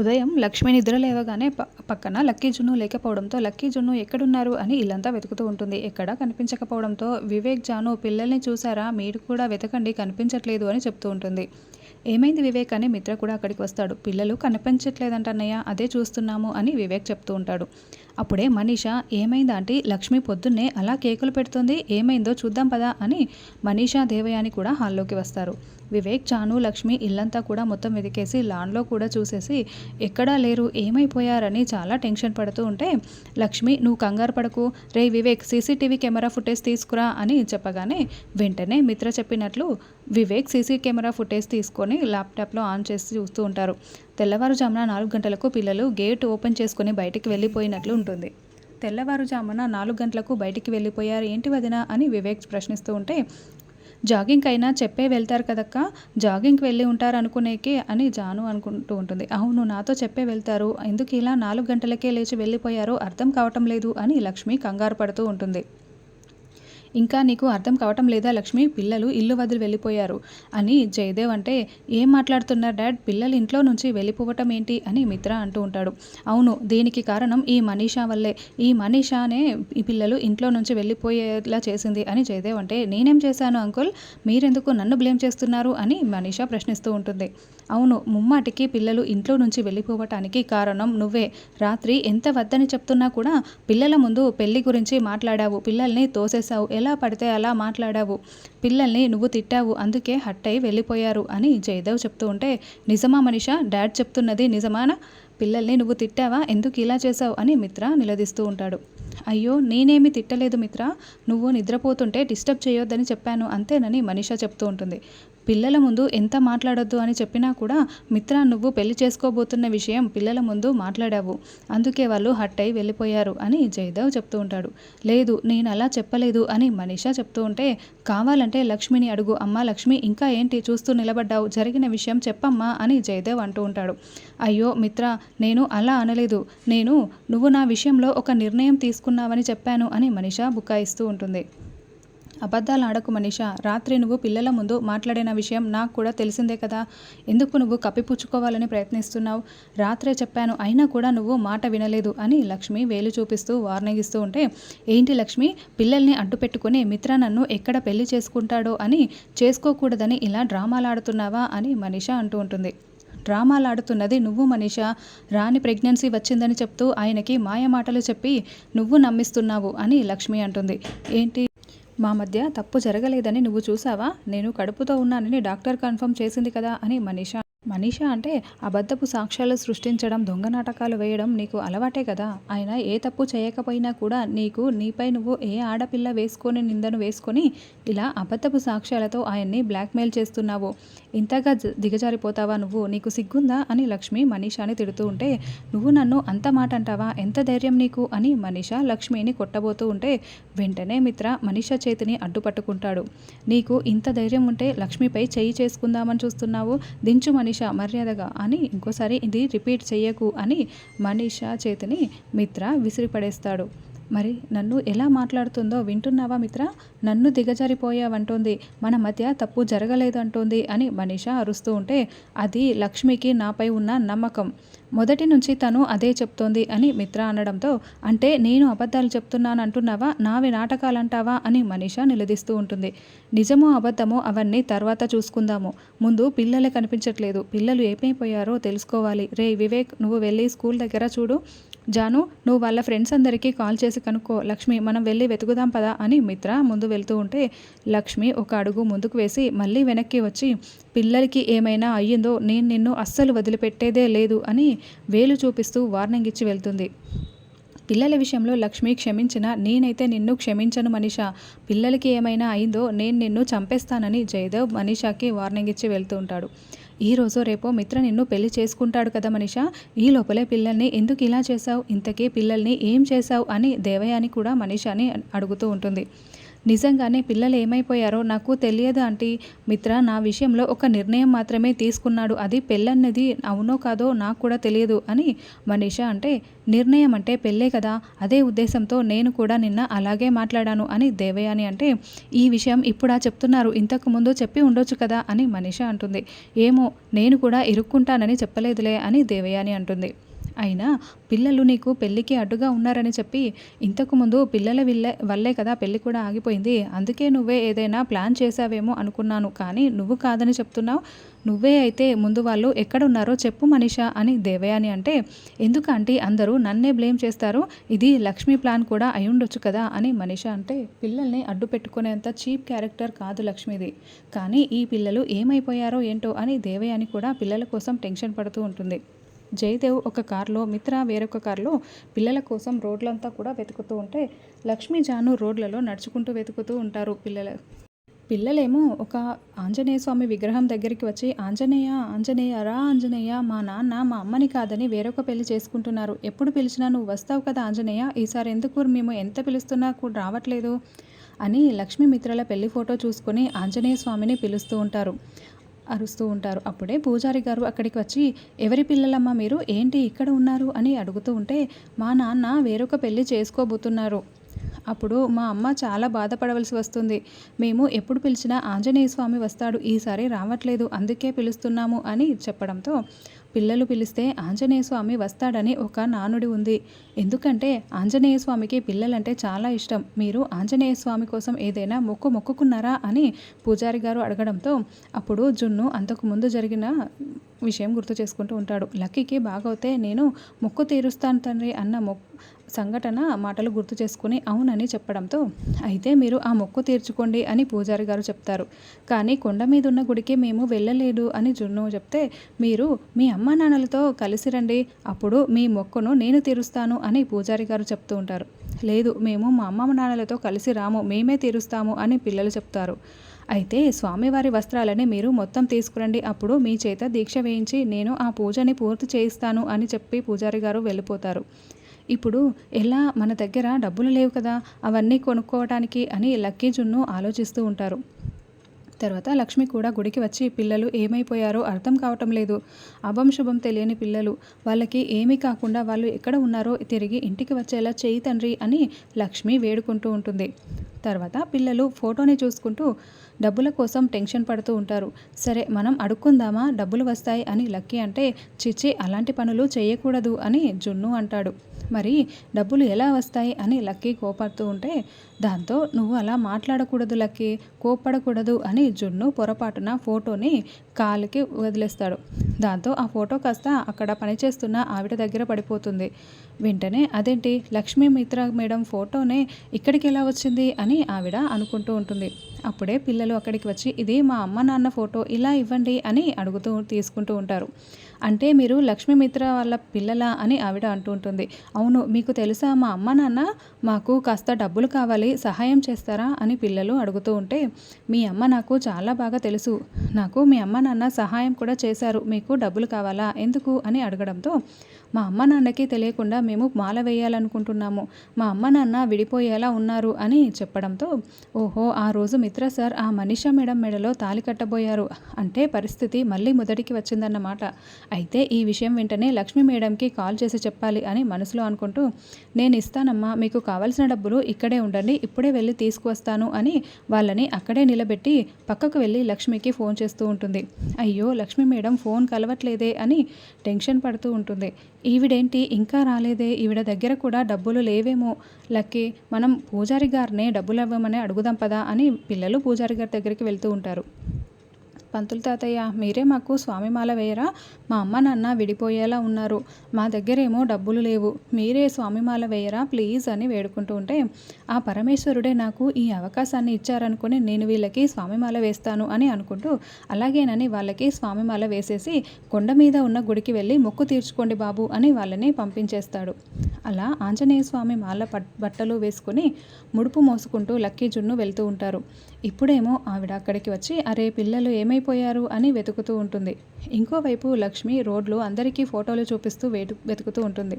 ఉదయం లక్ష్మి నిద్ర లేవగానే పక్కన లక్కీ జున్ను లేకపోవడంతో లక్కీ జున్ను ఎక్కడున్నారు అని ఇల్లంతా వెతుకుతూ ఉంటుంది. ఎక్కడా కనిపించకపోవడంతో వివేక్ జాను పిల్లల్ని చూసారా మీరు కూడా వెతకండి కనిపించట్లేదు అని చెప్తూ ఉంటుంది. ఏమైంది వివేక్ అని మిత్ర కూడా అక్కడికి వస్తాడు. పిల్లలు కనిపించట్లేదంటన్నయ్య అదే చూస్తున్నాము అని వివేక్ చెప్తూ ఉంటాడు. అప్పుడే మనీషా ఏమైందా అంటే లక్ష్మి పొద్దున్నే అలా కేకులు పెడుతుంది ఏమైందో చూద్దాం పదా అని మనీషా దేవయాని కూడా హాల్లోకి వస్తారు. వివేక్ చాను లక్ష్మి ఇల్లంతా కూడా మొత్తం వెతికేసి లాన్లో కూడా చూసేసి ఎక్కడా లేరు ఏమైపోయారని చాలా టెన్షన్ పడుతూ ఉంటే లక్ష్మి నువ్వు కంగారు పడకు. రే వివేక్ సీసీటీవీ కెమెరా ఫుటేజ్ తీసుకురా అని చెప్పగానే వెంటనే మిత్ర చెప్పినట్లు వివేక్ సీసీ కెమెరా ఫుటేజ్ తీసుకొని ల్యాప్టాప్లో ఆన్ చేసి చూస్తూ ఉంటారు. తెల్లవారుజామున నాలుగు గంటలకు పిల్లలు గేట్ ఓపెన్ చేసుకుని బయటికి వెళ్ళిపోయినట్లు ఉంటుంది. తెల్లవారుజామున నాలుగు గంటలకు బయటికి వెళ్ళిపోయారు ఏంటి వదిన? అని వివేక్ ప్రశ్నిస్తూ ఉంటే జాగింగ్ అయినా చెప్పే వెళ్తారు కదక్క? జాగింగ్కి వెళ్ళి ఉంటారు అనుకునేకే అని జాను అనుకుంటూ ఉంటుంది. అవును నాతో చెప్పే వెళ్తారు. ఎందుకు ఇలా నాలుగు గంటలకే లేచి వెళ్ళిపోయారో అర్థం కావటం లేదు అని లక్ష్మి కంగారు పడుతూ ఉంటుంది. ఇంకా నీకు అర్థం కావటం లేదా లక్ష్మి? పిల్లలు ఇల్లు వదిలి వెళ్ళిపోయారు. అని జయదేవ్ అంటే ఏం మాట్లాడుతున్నారు డాడ్? పిల్లలు ఇంట్లో నుంచి వెళ్ళిపోవటం ఏంటి? అని మిత్ర అంటూ ఉంటాడు. అవును దీనికి కారణం ఈ మనీషా వల్లే. ఈ మనీషానే ఈ పిల్లలు ఇంట్లో నుంచి వెళ్ళిపోయేలా చేసింది. అని జయదేవ్ అంటే నేనేం చేశాను అంకుల్? మీరెందుకు నన్ను బ్లేమ్ చేస్తున్నారు? అని మనీషా ప్రశ్నిస్తూ ఉంటుంది. అవును ముమ్మాటికి పిల్లలు ఇంట్లో నుంచి వెళ్ళిపోవటానికి కారణం నువ్వే. రాత్రి ఎంత వద్దని చెప్తున్నా కూడా పిల్లల ముందు పెళ్ళి గురించి మాట్లాడావు. పిల్లల్ని తోసేశావు. ఎలా పడితే అలా మాట్లాడావు. పిల్లల్ని నువ్వు తిట్టావు. అందుకే హట్ అయి వెళ్ళిపోయారు అని జయదేవ్ చెప్తూ ఉంటే నిజమా మనిషా? డాడ్ చెప్తున్నది నిజమానా? పిల్లల్ని నువ్వు తిట్టావా? ఎందుకు ఇలా చేసావు అని మిత్ర నిలదీస్తూ ఉంటాడు. అయ్యో నేనేమి తిట్టలేదు మిత్ర. నువ్వు నిద్రపోతుంటే డిస్టర్బ్ చేయొద్దని చెప్పాను. అంతేనని మనిషా చెప్తూ ఉంటుంది. పిల్లల ముందు ఎంత మాట్లాడొద్దు అని చెప్పినా కూడా మిత్ర నువ్వు పెళ్ళి చేసుకోబోతున్న విషయం పిల్లల ముందు మాట్లాడావు. అందుకే వాళ్ళు హట్ అయి వెళ్ళిపోయారు అని జయదేవ్ చెప్తూ ఉంటాడు. లేదు నేను అలా చెప్పలేదు అని మనీషా చెప్తూ ఉంటే కావాలంటే లక్ష్మిని అడుగు. అమ్మ లక్ష్మి ఇంకా ఏంటి? చూస్తూ నిలబడ్డావు. జరిగిన విషయం చెప్పమ్మా అని జయదేవ్ అంటూ ఉంటాడు. అయ్యో మిత్ర నేను అలా అనలేదు. నేను నువ్వు నా విషయంలో ఒక నిర్ణయం తీసుకున్నావని చెప్పాను అని మనీషా బుకాయిస్తూ ఉంటుంది. అబద్ధాలు ఆడకు మనీషా. రాత్రి నువ్వు పిల్లల ముందు మాట్లాడిన విషయం నాకు కూడా తెలిసిందే కదా. ఎందుకు నువ్వు కప్పిపుచ్చుకోవాలని ప్రయత్నిస్తున్నావు? రాత్రే చెప్పాను అయినా కూడా నువ్వు మాట వినలేదు అని లక్ష్మి వేలు చూపిస్తూ వార్నింగ్ ఇస్తూ ఉంటే ఏంటి లక్ష్మి? పిల్లల్ని అడ్డు పెట్టుకుని మిత్ర నన్ను ఎక్కడ పెళ్ళి చేసుకుంటాడో అని చేసుకోకూడదని ఇలా డ్రామాలు ఆడుతున్నావా అని మనీషా అంటూ ఉంటుంది. డ్రామాలాడుతున్నది నువ్వు మనీష. రాని ప్రెగ్నెన్సీ వచ్చిందని చెప్తూ ఆయనకి మాయ మాటలు చెప్పి నువ్వు నమ్మిస్తున్నావు అని లక్ష్మి అంటుంది. ఏంటి? మా మధ్య తప్పు జరగలేదని నువ్వు చూసావా? నేను కడుపుతో ఉన్నానని డాక్టర్ కన్ఫర్మ్ చేసింది కదా అని మనీషా మనీష అంటే అబద్ధపు సాక్ష్యాలు సృష్టించడం దొంగ నాటకాలు వేయడం నీకు అలవాటే కదా? ఆయన ఏ తప్పు చేయకపోయినా కూడా నీకు నీపై నువ్వు ఏ ఆడపిల్ల వేసుకొని నిందను వేసుకొని ఇలా అబద్ధపు సాక్ష్యాలతో ఆయన్ని బ్లాక్మెయిల్ చేస్తున్నావు. ఇంతగా దిగజారిపోతావా నువ్వు? నీకు సిగ్గుందా? అని లక్ష్మి మనీషాని తిడుతూ ఉంటే నువ్వు నన్ను అంత మాట అంటావా? ఎంత ధైర్యం నీకు? అని మనీష లక్ష్మిని కొట్టబోతూ ఉంటే వెంటనే మిత్ర మనీష చేతిని అడ్డుపట్టుకుంటాడు. నీకు ఇంత ధైర్యం ఉంటే లక్ష్మిపై చెయ్యి చేసుకుందామని చూస్తున్నావు. దించు మనీషా. మర్యాదగా అని ఇంకోసారి ఇది రిపీట్ చెయ్యకు అని మనీషా చేతిని మిత్ర విసిరిపడేస్తాడు. మరి నన్ను ఎలా మాట్లాడుతుందో వింటున్నావా మిత్ర? నన్ను దిగజారిపోయావంటోంది. మన మధ్య తప్పు జరగలేదు అంటోంది అని మనీష అరుస్తూ ఉంటే అది లక్ష్మికి నాపై ఉన్న నమ్మకం. మొదటి నుంచి తను అదే చెప్తోంది అని మిత్ర అనడంతో అంటే నేను అబద్ధాలు చెప్తున్నాను అంటున్నావా నావి నాటకాలంటావా? అని మనీష నిలదీస్తూ ఉంటుంది. నిజమో అబద్ధమో అవన్నీ తర్వాత చూసుకుందాము. ముందు పిల్లలే కనిపించట్లేదు. పిల్లలు ఏమైపోయారో తెలుసుకోవాలి. రే వివేక్ నువ్వు వెళ్ళి స్కూల్ దగ్గర చూడు. జాను నువ్వు వాళ్ళ ఫ్రెండ్స్ అందరికీ కాల్ చేసి కనుక్కో లక్ష్మి మనం వెళ్ళి వెతుకుదాం పదా అని మిత్ర ముందు వెళ్తూ ఉంటే లక్ష్మి ఒక అడుగు ముందుకు వేసి మళ్ళీ వెనక్కి వచ్చి పిల్లలకి ఏమైనా అయ్యిందో నేను నిన్ను అస్సలు వదిలిపెట్టేదే లేదు అని వేలు చూపిస్తూ వార్నింగ్ ఇచ్చి వెళ్తుంది. పిల్లల విషయంలో లక్ష్మి క్షమించిన నేనైతే నిన్ను క్షమించను మనీష. పిల్లలకి ఏమైనా అయిందో నేను నిన్ను చంపేస్తానని జయదేవ్ మనీషాకి వార్నింగ్ ఇచ్చి వెళ్తూ ఉంటాడు. ఈ రోజు రేపో మిత్ర నిన్ను పెళ్ళి చేసుకుంటాడు కదా మనిష? ఈ లోపలే పిల్లల్ని ఎందుకు ఇలా చేశావు? ఇంతకీ పిల్లల్ని ఏం చేశావు? అని దేవయాని కూడా మనీషాని అడుగుతూ ఉంటుంది. నిజంగానే పిల్లలు ఏమైపోయారో నాకు తెలియదు ఆంటీ. మిత్ర నా విషయంలో ఒక నిర్ణయం మాత్రమే తీసుకున్నాడు. అది పెళ్ళన్నది అవునో కాదో నాకు కూడా తెలియదు అని మనీష అంటే నిర్ణయం అంటే పెళ్ళే కదా. అదే ఉద్దేశంతో నేను కూడా నిన్న అలాగే మాట్లాడాను అని దేవయాని అంటే ఈ విషయం ఇప్పుడా చెప్తున్నారు. ఇంతకు ముందు చెప్పి ఉండొచ్చు కదా అని మనీష అంటుంది. ఏమో నేను కూడా ఇరుక్కుంటానని చెప్పలేదులే అని దేవయాని అంటుంది. అయినా పిల్లలు నీకు పెళ్ళికి అడ్డుగా ఉన్నారని చెప్పి ఇంతకుముందు పిల్లల విల్లే వల్లే కదా పెళ్ళి కూడా ఆగిపోయింది. అందుకే నువ్వే ఏదైనా ప్లాన్ చేసావేమో అనుకున్నాను. కానీ నువ్వు కాదని చెప్తున్నావు. నువ్వే అయితే ముందు వాళ్ళు ఎక్కడున్నారో చెప్పు మనీషా అని దేవయాని అంటే ఎందుకంటే అందరూ నన్నే బ్లేమ్ చేస్తారు? ఇది లక్ష్మీ ప్లాన్ కూడా అయి ఉండొచ్చు కదా అని మనిష అంటే పిల్లల్ని అడ్డు పెట్టుకునేంత చీప్ క్యారెక్టర్ కాదు లక్ష్మిది. కానీ ఈ పిల్లలు ఏమైపోయారో ఏంటో అని దేవయాని కూడా పిల్లల కోసం టెన్షన్ పడుతూ ఉంటుంది. జయదేవ్ ఒక కారులో మిత్ర వేరొక కారులో పిల్లల కోసం రోడ్లంతా కూడా వెతుకుతూ ఉంటే లక్ష్మీ జాను రోడ్లలో నడుచుకుంటూ వెతుకుతూ ఉంటారు పిల్లల. పిల్లలేమో ఒక ఆంజనేయ స్వామి విగ్రహం దగ్గరికి వచ్చి ఆంజనేయ ఆంజనేయ రా ఆంజనేయ మా నాన్న మా అమ్మని కాదని వేరొక పెళ్ళి చేసుకుంటున్నారు. ఎప్పుడు పిలిచినా నువ్వు వస్తావు కదా ఆంజనేయ? ఈసారి ఎందుకు మేము ఎంత పిలుస్తున్నా కూడా రావట్లేదు అని లక్ష్మీ మిత్రల పెళ్ళి ఫోటో చూసుకొని ఆంజనేయ స్వామిని పిలుస్తూ ఉంటారు. అరుస్తూ ఉంటారు. అప్పుడే పూజారి గారు అక్కడికి వచ్చి ఎవరి పిల్లలమ్మ మీరు? ఏంటి ఇక్కడ ఉన్నారు? అని అడుగుతూ ఉంటే మా నాన్న వేరొక పెళ్ళి చేసుకోబోతున్నారు. అప్పుడు మా అమ్మ చాలా బాధపడవలసి వస్తుంది. మేము ఎప్పుడు పిలిచినా ఆంజనేయ స్వామి వస్తాడు. ఈసారి రావట్లేదు. అందుకే పిలుస్తున్నాము అని చెప్పడంతో పిల్లలు పిలిస్తే ఆంజనేయ స్వామి వస్తాడని ఒక నానుడి ఉంది. ఎందుకంటే ఆంజనేయ స్వామికి పిల్లలంటే చాలా ఇష్టం. మీరు ఆంజనేయ స్వామి కోసం ఏదైనా మొక్కు మొక్కుకున్నారా అని పూజారి గారు అడగడంతో అప్పుడు జున్ను అంతకు ముందు జరిగిన విషయం గుర్తు చేసుకుంటూ ఉంటాడు. లక్కీకి బాగవుతే నేను మొక్కు తీరుస్తాను తండ్రి అన్న మొక్ సంఘటన మాటలు గుర్తు చేసుకుని అవునని చెప్పడంతో అయితే మీరు ఆ మొక్కు తీర్చుకోండి అని పూజారి గారు చెప్తారు. కానీ కొండ మీద ఉన్న గుడికి మేము వెళ్ళలేదు అని జున్ను చెప్తే మీరు మీ అమ్మ నాన్నలతో కలిసి రండి అప్పుడు మీ మొక్కును నేను తీరుస్తాను అని పూజారి గారు చెప్తూ ఉంటారు. లేదు మేము మా అమ్మ నాన్నలతో కలిసి రాము మేమే తీరుస్తాము అని పిల్లలు చెప్తారు. అయితే స్వామివారి వస్త్రాలని మీరు మొత్తం తీసుకురండి అప్పుడు మీ చేత దీక్ష వేయించి నేను ఆ పూజని పూర్తి చేయిస్తాను అని చెప్పి పూజారి గారు వెళ్ళిపోతారు. ఇప్పుడు ఎలా మన దగ్గర డబ్బులు లేవు కదా? అవన్నీ కొనుక్కోవటానికి అని లక్కీ జున్ను ఆలోచిస్తూ ఉంటారు. తర్వాత లక్ష్మి కూడా గుడికి వచ్చి పిల్లలు ఏమైపోయారో అర్థం కావటం లేదు. అభం శుభం తెలియని పిల్లలు. వాళ్ళకి ఏమీ కాకుండా వాళ్ళు ఎక్కడ ఉన్నారో తిరిగి ఇంటికి వచ్చేలా చేయి తండ్రి అని లక్ష్మి వేడుకుంటూ ఉంటుంది. తర్వాత పిల్లలు ఫోటోని చూసుకుంటూ డబ్బుల కోసం టెన్షన్ పడుతూ ఉంటారు. సరే మనం అడుక్కుందామా? డబ్బులు వస్తాయి అని లక్కీ అంటే చిచ్చి అలాంటి పనులు చేయకూడదు అని జున్ను అంటాడు. మరి డబ్బులు ఎలా వస్తాయి అని లక్కీ కోపడుతూ ఉంటే దాంతో నువ్వు అలా మాట్లాడకూడదు లక్కీ కోపడకూడదు అని జున్ను పొరపాటున ఫోటోని కాలుకి వదిలేస్తాడు. దాంతో ఆ ఫోటో కాస్త అక్కడ పనిచేస్తున్న ఆవిడ దగ్గర పడిపోతుంది. వెంటనే అదేంటి? లక్ష్మీ మిత్ర మేడం ఫోటోనే ఇక్కడికి ఎలా వచ్చింది? అని ఆవిడ అనుకుంటూ ఉంటుంది. అప్పుడే పిల్లలు అక్కడికి వచ్చి ఇది మా అమ్మ నాన్న ఫోటో ఇలా ఇవ్వండి అని అడుగుతూ తీసుకుంటూ ఉంటారు. అంటే మీరు లక్ష్మీమిత్ర వాళ్ళ పిల్లల అని ఆవిడ అంటూ ఉంటుంది. అవును మీకు తెలుసా మా అమ్మ నాన్న మాకు కాస్త డబ్బులు కావాలి సహాయం చేస్తారా అని పిల్లలు అడుగుతూ ఉంటే మీ అమ్మ నాకు చాలా బాగా తెలుసు. నాకు మీ అమ్మ నాన్న సహాయం కూడా చేశారు మీకు డబ్బులు కావాలా ఎందుకు అని అడగడంతో మా అమ్మ నాన్నకి తెలియకుండా మేము మాల వేయాలనుకుంటున్నాము. మా అమ్మ నాన్న విడిపోయేలా ఉన్నారు అని చెప్పడంతో ఓహో ఆ రోజు మిత్ర సార్ ఆ మనిషా మేడం మెడలో తాలి కట్టబోయారు. అంటే పరిస్థితి మళ్ళీ మొదటికి వచ్చిందన్నమాట. అయితే ఈ విషయం వెంటనే లక్ష్మీ మేడంకి కాల్ చేసి చెప్పాలి అని మనసులో అనుకుంటూ నేను ఇస్తానమ్మా మీకు కావాల్సిన డబ్బులు ఇక్కడే ఉండండి ఇప్పుడే వెళ్ళి తీసుకువస్తాను అని వాళ్ళని అక్కడే నిలబెట్టి పక్కకు వెళ్ళి లక్ష్మికి ఫోన్ చేస్తూ ఉంటుంది. అయ్యో లక్ష్మీ మేడం ఫోన్ కలవట్లేదే అని టెన్షన్ పడుతూ ఉంటుంది. ఈవిడేంటి? ఇంకా రాలేదే? ఈవిడ దగ్గర కూడా డబ్బులు లేవేమో? లక్కీ మనం పూజారి గారినే డబ్బులు ఇవ్వమని అడుగుదాం పదా అని పిల్లలు పూజారి గారి దగ్గరికి వెళ్తూ ఉంటారు. పంతులు తాతయ్య మీరే మాకు స్వామిమాల వేయరా? మా అమ్మ నాన్న విడిపోయేలా ఉన్నారు. మా దగ్గరేమో డబ్బులు లేవు. మీరే స్వామిమాల వేయరా ప్లీజ్ అని వేడుకుంటూ ఉంటే ఆ పరమేశ్వరుడే నాకు ఈ అవకాశాన్ని ఇచ్చారనుకుని నేను వీళ్ళకి స్వామిమాల వేస్తాను అని అనుకుంటూ అలాగేనని వాళ్ళకి స్వామిమాల వేసేసి కొండ మీద ఉన్న గుడికి వెళ్ళి మొక్కు తీర్చుకోండి బాబు అని వాళ్ళని పంపించేస్తాడు. అలా ఆంజనేయ స్వామి మాల బట్టలు వేసుకుని ముడుపు మోసుకుంటూ లక్కీ జున్ను వెళ్తూ ఉంటారు. ఇప్పుడేమో ఆవిడ అక్కడికి వచ్చి అరే పిల్లలు ఏమై ఏమైపోయారు అని వెతుకుతూ ఉంటుంది. ఇంకోవైపు లక్ష్మి రోడ్లు అందరికీ ఫోటోలు చూపిస్తూ వెతుకుతూ ఉంటుంది.